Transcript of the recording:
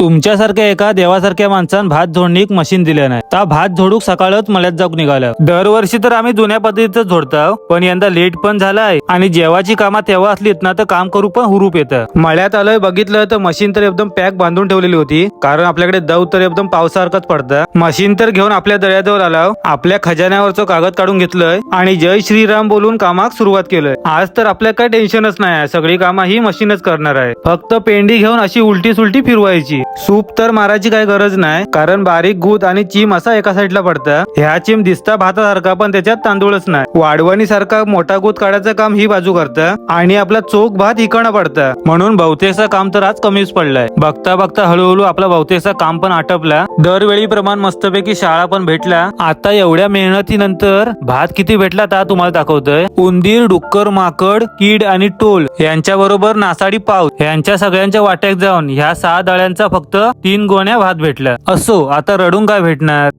तुमच्यासारख्या एका देवासारख्या माणसानं भात झोडणीक मशीन दिले नाही. त्या भात झोडूक सकाळच मळ्यात जाऊक निघालं. दरवर्षी तर आम्ही जुन्या पद्धतीचं झोडतो पण यंदा लेट पण झालाय आणि जेवाची कामा तेव्हा असलीत ना तर काम करू पण हुरूप येतं. मळ्यात आलोय बघितलं तर मशीन तर एकदम पॅक बांधून ठेवलेली होती कारण आपल्याकडे दव तर एकदम पावसासारखंच पडतं. मशीन तर घेऊन आपल्या दर्याजवळ आलो आपल्या खजान्यावरचं कागद काढून घेतलंय आणि जय श्रीराम बोलून कामाक सुरुवात केलंय. आज तर आपल्या काही टेन्शनच नाही आहे सगळी कामं ही मशीनच करणार आहे. फक्त पेंडी घेऊन अशी उलटी सुलटी फिरवायची. सूप तर मारायची काही गरज नाही कारण बारीक गुद आणि चिम असा एका साईडला पडतं. ह्या चिम दिसता भातासारखा पण त्याच्यात तांदूळच नाही. वाढवणी सारखा मोठा गुद काढायचं काम ही बाजू करतं आणि आपला चोख भात इकडं पडतं. म्हणून बहुतेकचं काम तर आज कमीच पडलंय. बघता बघता हळूहळू आपला बहुतेकचं काम पण आटपला. दरवेळी प्रमाण मस्तपैकी शाळा पण भेटल्या. आता एवढ्या मेहनतीनंतर भात किती भेटला ता तुम्हाला दाखवतोय. उंदीर डुक्कर माकड कीड आणि टोल यांच्या बरोबर नासाडी पाऊस यांच्या सगळ्यांच्या वाट्यात जाऊन ह्या सहा दळ्यांचा फक्त तीन गोण्या भात भेटलं असो आता रडून काय भेटणार?